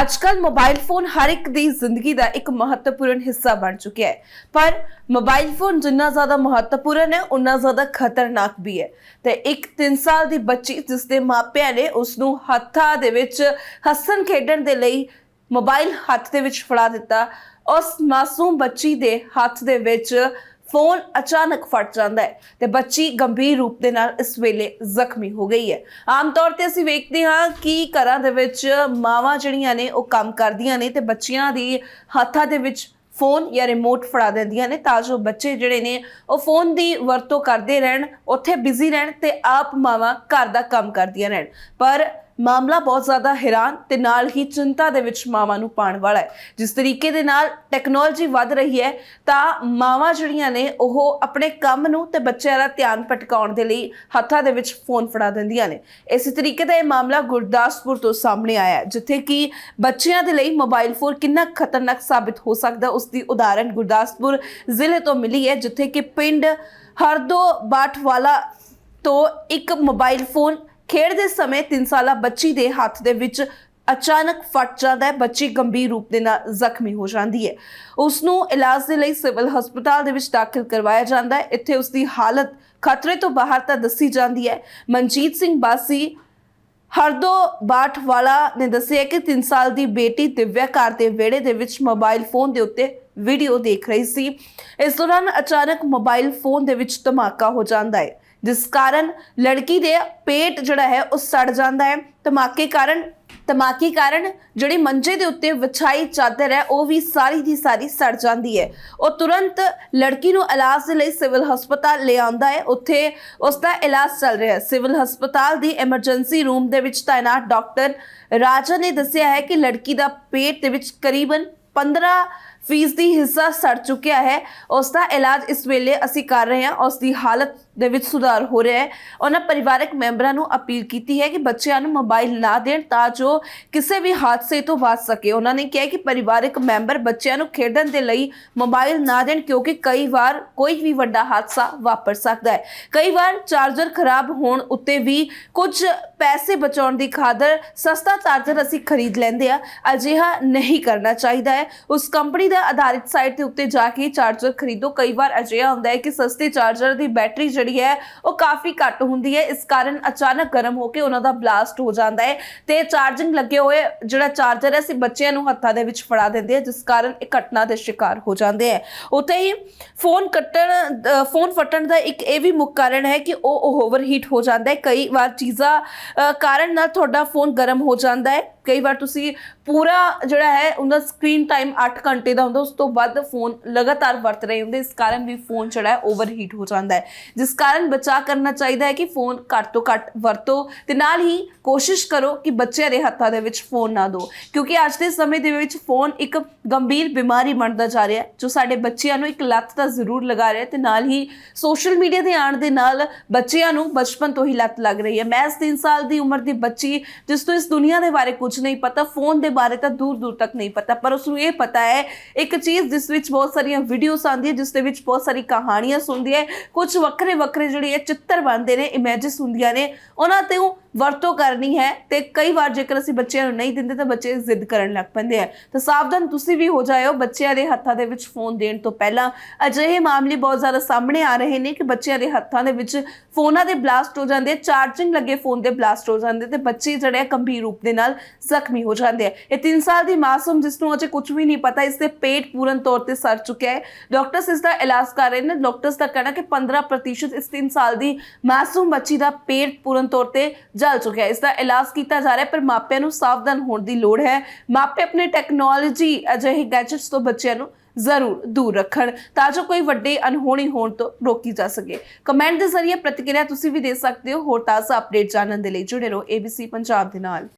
ਅੱਜਕੱਲ mobile phone ਹਰ ਇੱਕ ਦੀ ਜ਼ਿੰਦਗੀ ਦਾ ਇੱਕ ਮਹੱਤਵਪੂਰਨ ਹਿੱਸਾ ਬਣ ਚੁੱਕਿਆ ਹੈ। ਪਰ ਮੋਬਾਈਲ ਫੋਨ ਜਿੰਨਾ ਜ਼ਿਆਦਾ ਮਹੱਤਵਪੂਰਨ ਹੈ ਉਨਾ ਜ਼ਿਆਦਾ ਖਤਰਨਾਕ ਵੀ ਹੈ। ਤੇ ਇੱਕ 3 ਸਾਲ ਦੀ ਬੱਚੀ ਜਿਸ ਦੇ ਮਾਪਿਆਂ ਨੇ ਉਸ ਨੂੰ ਹੱਥਾਂ ਦੇ ਵਿੱਚ ਹੱਸਣ ਖੇਡਣ ਦੇ ਲਈ ਮੋਬਾਈਲ ਹੱਥ ਦੇ ਵਿੱਚ ਫੜਾ ਦਿੱਤਾ, ਉਸ ਮਾਸੂਮ ਬੱਚੀ ਦੇ ਹੱਥ ਦੇ ਵਿੱਚ ਫੋਨ ਅਚਾਨਕ ਫਟ ਜਾਂਦਾ ਹੈ ਤੇ ਬੱਚੀ ਗੰਭੀਰ ਰੂਪ ਦੇ ਨਾਲ ਇਸ ਵੇਲੇ ਜ਼ਖਮੀ ਹੋ ਗਈ ਹੈ। ਆਮ ਤੌਰ ਤੇ ਅਸੀਂ ਵੇਖਦੇ ਹਾਂ ਕਿ ਘਰਾਂ ਦੇ ਵਿੱਚ ਮਾਵਾਂ ਜਿਹੜੀਆਂ ਨੇ ਉਹ ਕੰਮ ਕਰਦੀਆਂ ਨੇ ਤੇ ਬੱਚਿਆਂ ਦੀ ਹੱਥਾਂ ਦੇ ਵਿੱਚ ਫੋਨ ਜਾਂ ਰਿਮੋਟ ਫੜਾ ਦਿੰਦੀਆਂ ਨੇ ਤਾਂ ਜੋ ਬੱਚੇ ਜਿਹੜੇ ਨੇ ਉਹ ਫੋਨ ਦੀ ਵਰਤੋਂ ਕਰਦੇ ਰਹਿਣ, ਉੱਥੇ ਬਿਜ਼ੀ ਰਹਿਣ ਤੇ ਆਪ ਮਾਵਾਂ ਘਰ ਦਾ ਕੰਮ ਕਰਦੀਆਂ ਰਹਿਣ। ਪਰ ਮਾਮਲਾ ਬਹੁਤ ਜ਼ਿਆਦਾ ਹੈਰਾਨ ਤੇ ਨਾਲ ਹੀ ਚਿੰਤਾ ਦੇ ਵਿੱਚ ਮਾਵਾਂ ਨੂੰ ਪਾਉਣ ਵਾਲਾ ਹੈ। ਜਿਸ ਤਰੀਕੇ ਦੇ ਨਾਲ ਟੈਕਨੋਲੋਜੀ ਵੱਧ ਰਹੀ ਹੈ, ਤਾਂ ਮਾਵਾਂ ਜਿਹੜੀਆਂ ਨੇ, ਉਹ ਆਪਣੇ ਕੰਮ ਨੂੰ ਤੇ ਬੱਚਿਆਂ ਦਾ ਧਿਆਨ ਭਟਕਾਉਣ ਦੇ ਲਈ ਹੱਥਾਂ ਦੇ ਵਿੱਚ ਫੋਨ ਫੜਾ ਦਿੰਦੀਆਂ ਨੇ। ਇਸੇ ਤਰੀਕੇ ਦਾ ਇਹ ਮਾਮਲਾ ਗੁਰਦਾਸਪੁਰ ਤੋਂ ਸਾਹਮਣੇ ਆਇਆ ਜਿੱਥੇ ਕਿ ਬੱਚਿਆਂ ਦੇ ਲਈ ਮੋਬਾਈਲ ਫੋਨ ਕਿੰਨਾ ਖਤਰਨਾਕ ਸਾਬਿਤ ਹੋ ਸਕਦਾ, ਉਸ ਦੀ ਉਦਾਹਰਣ ਗੁਰਦਾਸਪੁਰ ਜ਼ਿਲ੍ਹੇ ਤੋਂ ਮਿਲੀ ਹੈ, ਜਿੱਥੇ ਕਿ ਪਿੰਡ ਹਰਦੋ ਬਾਠਵਾਲਾ ਤੋਂ ਇੱਕ ਮੋਬਾਈਲ ਫੋਨ ਖੇਡ ਦੇ ਸਮੇਂ 3 ਸਾਲਾ ਬੱਚੀ ਦੇ ਹੱਥ ਦੇ ਵਿੱਚ ਅਚਾਨਕ ਫਟ ਜਾਂਦਾ ਹੈ, ਬੱਚੀ ਗੰਭੀਰ ਰੂਪ ਦੇ ਨਾਲ ਜ਼ਖਮੀ ਹੋ ਜਾਂਦੀ ਹੈ। ਉਸ ਨੂੰ ਇਲਾਜ ਦੇ ਲਈ ਸਿਵਲ ਹਸਪਤਾਲ ਦੇ ਵਿੱਚ ਦਾਖਲ ਕਰਵਾਇਆ ਜਾਂਦਾ ਹੈ। ਇੱਥੇ ਉਸ ਦੀ ਹਾਲਤ ਖਤਰੇ ਤੋਂ ਬਾਹਰ ਤਾਂ ਦੱਸੀ ਜਾਂਦੀ ਹੈ। ਮਨਜੀਤ ਸਿੰਘ ਬਾਸੀ ਹਰਦੋ ਬਾਠਵਾਲਾ ਨੇ ਦੱਸਿਆ ਕਿ 3 ਸਾਲ ਦੀ ਬੇਟੀ ਦਿਵਿਆ ਘਰ ਦੇ ਵਿਹੜੇ ਦੇ ਵਿੱਚ ਮੋਬਾਈਲ ਫੋਨ ਦੇ ਉੱਤੇ ਵੀਡੀਓ ਦੇਖ ਰਹੀ ਸੀ। ਇਸ ਦੌਰਾਨ ਅਚਾਨਕ ਮੋਬਾਈਲ ਫੋਨ ਦੇ ਵਿੱਚ ਧਮਾਕਾ ਹੋ ਜਾਂਦਾ ਹੈ। ਜਿਸ ਕਾਰਨ ਲੜਕੀ ਦੇ ਪੇਟ ਜਿਹੜਾ ਹੈ ਉਹ ਸੜ ਜਾਂਦਾ ਹੈ। ਧਮਾਕੇ ਕਾਰਨ ਧਮਾਕੇ ਕਾਰਨ ਜਿਹੜੀ ਮੰਜੇ ਦੇ ਉੱਤੇ ਵਿਛਾਈ ਚਾਦਰ ਹੈ, ਉਹ ਵੀ ਸਾਰੀ ਦੀ ਸਾਰੀ ਸੜ ਜਾਂਦੀ ਹੈ। ਉਹ ਤੁਰੰਤ ਲੜਕੀ ਨੂੰ ਇਲਾਜ ਦੇ ਲਈ ਸਿਵਲ ਹਸਪਤਾਲ ਲੈ ਆਉਂਦਾ ਹੈ। ਉੱਥੇ ਉਸ ਦਾ ਇਲਾਜ ਚੱਲ ਰਿਹਾ ਹੈ। ਸਿਵਲ ਹਸਪਤਾਲ ਦੀ ਐਮਰਜੈਂਸੀ ਰੂਮ ਦੇ ਵਿੱਚ ਤਾਇਨਾਤ ਡਾਕਟਰ ਰਾਜਾ ਨੇ ਦੱਸਿਆ ਹੈ ਕਿ ਲੜਕੀ ਦਾ ਪੇਟ ਦੇ ਵਿੱਚ ਕਰੀਬਨ 15 ਫੀਸਦੀ ਹਿੱਸਾ ਸੜ ਚੁੱਕਿਆ ਹੈ। ਉਸ ਦਾ ਇਲਾਜ ਇਸ ਵੇਲੇ ਅਸੀਂ ਕਰ ਰਹੇ ਹਾਂ। ਉਸ ਦੀ ਹਾਲਤ ਦੇ ਵਿੱਚ ਸੁਧਾਰ ਹੋ ਰਿਹਾ ਹੈ। ਉਹਨਾਂ ਪਰਿਵਾਰਕ ਮੈਂਬਰਾਂ ਨੂੰ ਅਪੀਲ ਕੀਤੀ ਹੈ ਕਿ ਬੱਚਿਆਂ ਨੂੰ ਮੋਬਾਈਲ ਨਾ ਦੇਣ ਤਾਂ ਜੋ ਕਿਸੇ ਵੀ ਹਾਦਸੇ ਤੋਂ ਬਚ ਸਕੇ। ਉਹਨਾਂ ਨੇ ਕਿਹਾ ਕਿ ਪਰਿਵਾਰਕ ਮੈਂਬਰ ਬੱਚਿਆਂ ਨੂੰ ਖੇਡਣ ਦੇ ਲਈ ਮੋਬਾਈਲ ਨਾ ਦੇਣ ਕਿਉਂਕਿ ਕਈ ਵਾਰ ਕੋਈ ਵੀ ਵੱਡਾ ਹਾਦਸਾ ਵਾਪਰ ਸਕਦਾ ਹੈ। ਕਈ ਵਾਰ ਚਾਰਜਰ ਖਰਾਬ ਹੋਣ ਉੱਤੇ ਵੀ ਕੁਝ ਪੈਸੇ ਬਚਾਉਣ ਦੀ ਖਾਤਰ ਸਸਤਾ ਚਾਰਜਰ ਅਸੀਂ ਖਰੀਦ ਲੈਂਦੇ ਆ ਅਜਿਹਾ ਨਹੀਂ ਕਰਨਾ ਚਾਹੀਦਾ ਹੈ। ਉਸ ਕੰਪਨੀ ਦਾ ਆਧਾਰਿਤ ਸਾਈਟ ਦੇ ਉੱਤੇ ਜਾ ਕੇ ਚਾਰਜਰ ਖਰੀਦੋ। ਕਈ ਵਾਰ ਅਜਿਹਾ ਹੁੰਦਾ ਹੈ ਕਿ ਸਸਤੇ ਚਾਰਜਰ ਦੀ ਬੈਟਰੀ ਜਿਹੜੀ ਹੈ, ਉਹ ਕਾਫੀ ਘੱਟ ਹੁੰਦੀ ਹੈ। ਇਸ ਕਾਰਨ ਅਚਾਨਕ ਗਰਮ ਹੋ ਕੇ ਉਹਨਾਂ ਦਾ ਬਲਾਸਟ ਹੋ ਜਾਂਦਾ ਹੈ ਤੇ ਚਾਰਜਿੰਗ ਲੱਗੇ ਹੋਏ ਜਿਹੜਾ ਚਾਰਜਰ ਹੈ, ਅਸੀਂ ਬੱਚਿਆਂ ਨੂੰ ਹੱਥਾਂ ਦੇ ਵਿੱਚ ਫੜਾ ਦਿੰਦੇ ਆ ਜਿਸ ਕਾਰਨ ਇਹ ਘਟਨਾ ਦੇ ਸ਼ਿਕਾਰ ਹੋ ਜਾਂਦੇ ਆ ਉੱਥੇ ਹੀ ਫੋਨ ਕੱਟਣ ਫੋਨ ਫਟਣ ਦਾ ਇੱਕ ਇਹ ਵੀ ਮੁੱਖ ਕਾਰਨ ਹੈ ਕਿ ਉਹ ਓਵਰਹੀਟ ਹੋ ਜਾਂਦਾ ਹੈ। ਕਈ ਵਾਰ ਚੀਜ਼ਾਂ ਕਾਰਨ ਨਾਲ ਤੁਹਾਡਾ ਫੋਨ ਗਰਮ ਹੋ ਜਾਂਦਾ ਹੈ। ਕਈ ਵਾਰ ਤੁਸੀਂ ਪੂਰਾ ਜਿਹੜਾ ਹੈ, ਉਹਦਾ ਸਕਰੀਨ ਟਾਈਮ 8 ਘੰਟੇ ਦਾ ਹੁੰਦਾ, ਉਸ ਤੋਂ ਵੱਧ ਫੋਨ ਲਗਾਤਾਰ ਵਰਤ ਰਹੇ ਹੁੰਦੇ, ਇਸ ਕਾਰਨ ਵੀ ਫੋਨ ਜਿਹੜਾ ਹੈ ਓਵਰਹੀਟ ਹੋ ਜਾਂਦਾ ਹੈ। ਜਿਸ ਕਾਰਨ ਬਚਾ ਕਰਨਾ ਚਾਹੀਦਾ ਹੈ ਕਿ ਫੋਨ ਘੱਟ ਤੋਂ ਘੱਟ ਵਰਤੋ ਤੇ ਨਾਲ ਹੀ ਕੋਸ਼ਿਸ਼ ਕਰੋ ਕਿ ਬੱਚਿਆਂ ਦੇ ਹੱਥਾਂ ਦੇ ਵਿੱਚ ਫੋਨ ਨਾ ਦਿਓ ਕਿਉਂਕਿ ਅੱਜ ਦੇ ਸਮੇਂ ਦੇ ਵਿੱਚ ਫੋਨ ਇੱਕ ਗੰਭੀਰ ਬਿਮਾਰੀ ਬਣਦਾ ਜਾ ਰਿਹਾ ਹੈ, ਜੋ ਸਾਡੇ ਬੱਚਿਆਂ ਨੂੰ ਇੱਕ ਲੱਤ ਤਾਂ ਜ਼ਰੂਰ ਲਗਾ ਰਿਹਾ ਹੈ ਤੇ ਨਾਲ ਹੀ ਸੋਸ਼ਲ ਮੀਡੀਆ ਦੇ ਆਉਣ ਦੇ ਨਾਲ ਬੱਚਿਆਂ ਨੂੰ ਬਚਪਨ ਤੋਂ ਹੀ ਲੱਤ ਲੱਗ ਰਹੀ ਹੈ। ਮੈਂ ਇਸ 3 ਸਾਲ ਦੀ ਉਮਰ ਦੀ ਬੱਚੀ, ਜਿਸ ਤੋਂ ਇਸ ਦੁਨੀਆ ਦੇ ਬਾਰੇ ਕੁਝ ਨਹੀਂ ਪਤਾ ਫੋਨ ਦੇ ਬਾਰੇ ਤਾਂ ਦੂਰ ਦੂਰ ਤੱਕ ਨਹੀਂ ਪਤਾ, ਪਰ ਉਸ ਨੂੰ ਇਹ ਪਤਾ ਹੈ, ਇੱਕ ਚੀਜ਼ ਜਿਸ ਵਿੱਚ ਬਹੁਤ ਸਾਰੀਆਂ ਵੀਡੀਓਸ ਆਉਂਦੀਆਂ, ਜਿਸ ਦੇ ਵਿੱਚ ਬਹੁਤ ਸਾਰੀ ਕਹਾਣੀਆਂ ਸੁਣਦੀ ਹੈ ਕੁਝ ਵੱਖਰੇ ਵੱਖਰੇ ਜਿਹੜੇ ਇਹ ਚਿੱਤਰ ਬਣਦੇ ਨੇ ਇਮੇਜਸ ਹੁੰਦੀਆਂ ਨੇ, ਉਹਨਾਂ ਤੇ ਉਹ ਵਰਤੋਂ ਕਰਨੀ ਹੈ ਤੇ ਕਈ ਵਾਰ ਜੇਕਰ ਅਸੀਂ ਬੱਚਿਆਂ ਨੂੰ ਨਹੀਂ ਦਿੰਦੇ ਤਾਂ ਬੱਚੇ ਜ਼ਿੱਦ ਕਰਨ ਲੱਗ ਪੈਂਦੇ ਆ। ਤਾਂ ਸਾਵਧਾਨ ਤੁਸੀਂ ਵੀ ਹੋ ਜਾਇਓ, ਬੱਚਿਆਂ ਦੇ ਹੱਥਾਂ ਦੇ ਵਿੱਚ ਫੋਨ ਦੇਣ ਤੋਂ ਪਹਿਲਾਂ। ਅਜਿਹੇ ਮਾਮਲੇ ਬਹੁਤ ਜ਼ਿਆਦਾ ਸਾਹਮਣੇ ਆ ਰਹੇ ਨੇ ਕਿ ਬੱਚਿਆਂ ਦੇ ਹੱਥਾਂ ਦੇ ਵਿੱਚ ਫੋਨਾਂ ਦੇ ਬਲਾਸਟ ਹੋ ਜਾਂਦੇ ਚਾਰਜਿੰਗ ਲੱਗੇ ਫੋਨ ਦੇ ਬਲਾਸਟ ਹੋ ਜਾਂਦੇ ਤੇ ਬੱਚੇ ਜਿਹੜੇ ਆ ਗੰਭੀਰ ਰੂਪ ਦੇ ਨਾਲ ਜ਼ਖਮੀ ਹੋ ਜਾਂਦੇ ਆ। ਇਹ 3 ਸਾਲ ਦੀ ਮਾਸੂਮ, ਜਿਸ ਨੂੰ ਅਜੇ ਕੁਝ ਵੀ ਨਹੀਂ ਪਤਾ, ਇਸ ਦੇ ਪੇਟ ਪੂਰਨ ਤੌਰ ਤੇ ਸੜ ਚੁੱਕਿਆ ਹੈ। ਡਾਕਟਰਸ ਇਸ ਦਾ ਇਲਾਜ ਕਰ ਰਹੇ ਨੇ। ਡਾਕਟਰਸ ਦਾ ਕਹਿਣਾ ਕਿ 15% ਇਸ 3 ਸਾਲ ਦੀ ਮਾਸੂਮ ਬੱਚੀ ਦਾ ਪੇਟ ਪੂਰਨ ਤੌਰ ਤੇ ਜਲ ਚੁੱਕਿਆ ਹੈ। ਇਸ ਦਾ ਇਲਾਜ ਕੀਤਾ ਜਾ ਰਿਹਾ ਪਰ ਮਾਪਿਆਂ ਨੂੰ ਸਾਵਧਾਨ ਹੋਣ ਦੀ ਲੋੜ ਹੈ। ਮਾਪੇ ਆਪਣੇ ਟੈਕਨੋਲੋਜੀ ਅਜਿਹੇ ਗੈਜਟਸ ਤੋਂ ਬੱਚਿਆਂ ਨੂੰ ਜ਼ਰੂਰ ਦੂਰ ਰੱਖਣ ਤਾਂ ਜੋ ਕੋਈ ਵੱਡੇ ਅਨਹੋਣੀ ਹੋਣ ਤੋਂ ਰੋਕੀ ਜਾ ਸਕੇ। ਕਮੈਂਟ ਦੇ ਜ਼ਰੀਏ ਪ੍ਰਤੀਕਿਰਿਆ ਤੁਸੀਂ ਵੀ ਦੇ ਸਕਦੇ ਹੋ। ਹੋਰ ਤਾਜ਼ਾ ਅਪਡੇਟ ਜਾਣਨ ਦੇ ਲਈ ਜੁੜੇ ਰਹੋ ABC ਪੰਜਾਬ ਦੇ ਨਾਲ।